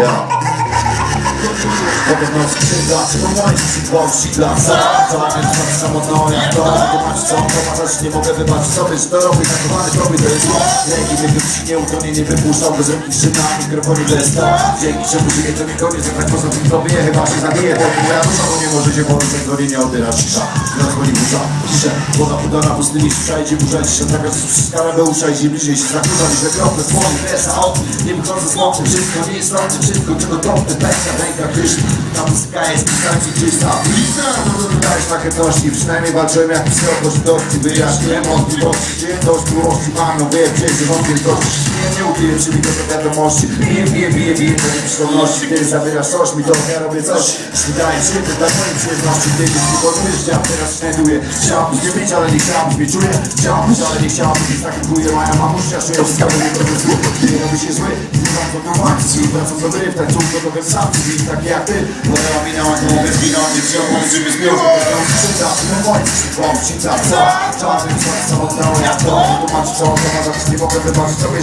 不要 Potem moje dzieci gwałcilla Co? Mam jest tak samotną jak to. Wytłumaczyć co pomagać nie mogę wybaczyć sobie Że to robię zakowany tobie to jest zło Ręki mnie wypsi nie utonie nie wypuszczał Bez ręki trzyma na mikrofonie to jest to. Dzięki czemu żyję to mi koniec A tak poza tym tobie chyba się zabiję Bo moja dusza bo nie możecie poruszyć go nie odbiera cisza. Rozchodzi burza, ciszę Woda udana pustyni susza idzie burza Cisza taka że skala do usza idzie bliżej się zakurza Niż wykropne słony, presa od Nie wychodzę z łączy, wszystko nie jest nocy Wszystko czego drobne, pęka, ręka, krysz Ta muzyka jest pisanki czysta Dajesz szlachetności, przynajmniej walczyłem jak psy odpoczynności Wyjaśniłem możliwości, świętość, miłości Mam gdzie jest wątpliwości Nie, nie ukryję przy mi do wiadomości Bije, bije, bije, bije, do nieprzytomności Ty zabierasz coś, mi to ja robię coś Wydaje się, to dla mojej przyjemności Ty mi wykonujesz, ja teraz znajduję Chciałbym nie być, ale nie chciałbym mnie czuję Chciałbym być, ale nie chciałbym być taki kuje Moja mamusia, że ja wszystko nie to zły Nie robi się zły, tą akcji Wracam do gry, w tak czuł do konwersacji I takie jak ty, moja minęła, nie mogę zginąć Nie wziął, łączymy zbiorę Krzyta, no moje Krzyta, co? Czarny, co, co, co, jak to. Tłumaczyć co, to ma nie mogę wybaczyć sobie